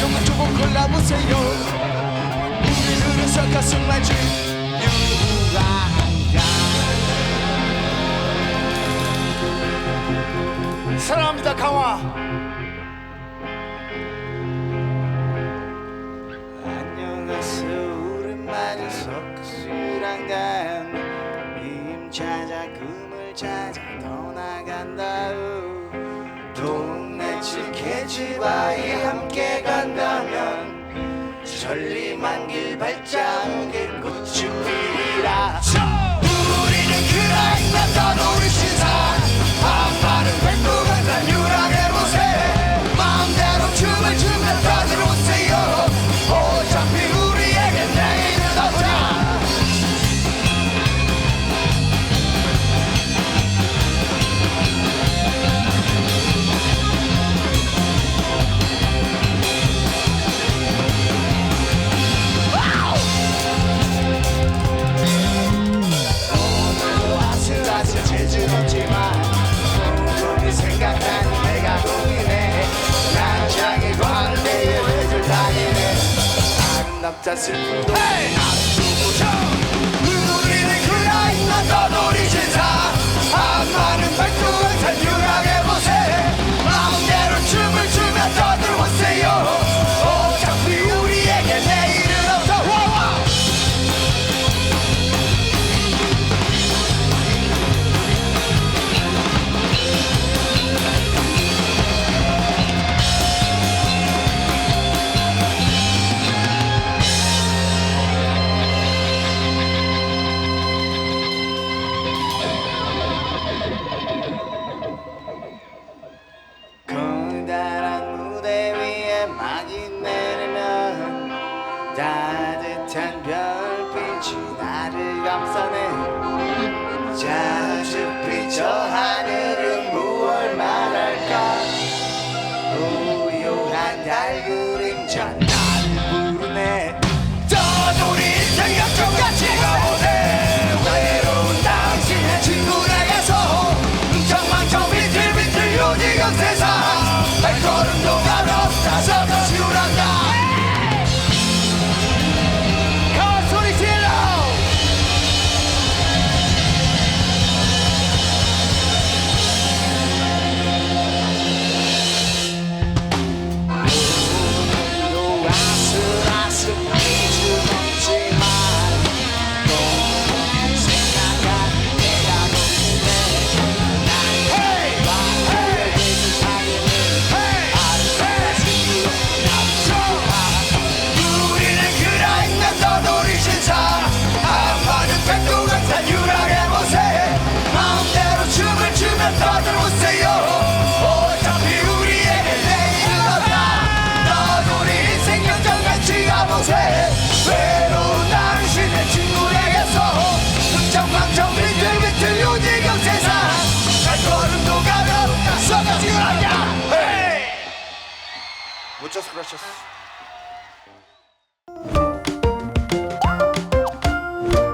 조금 조금 골라보세요 우리들은 사가슴 말지 요구한다 사랑합니다 강화. 안녕하세요. 오랜만에 석수랑 간 찾아 금을 찾아 떠나간다. 집 아이 함께 간다면 천리만길 발짝 That's it. Hey! 마치 나를 감싸네. 자주 비쳐 하늘은 무얼 말할까? 우유한 달 그림자 그라치어스 그라치어스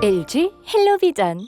LG 헬로비전.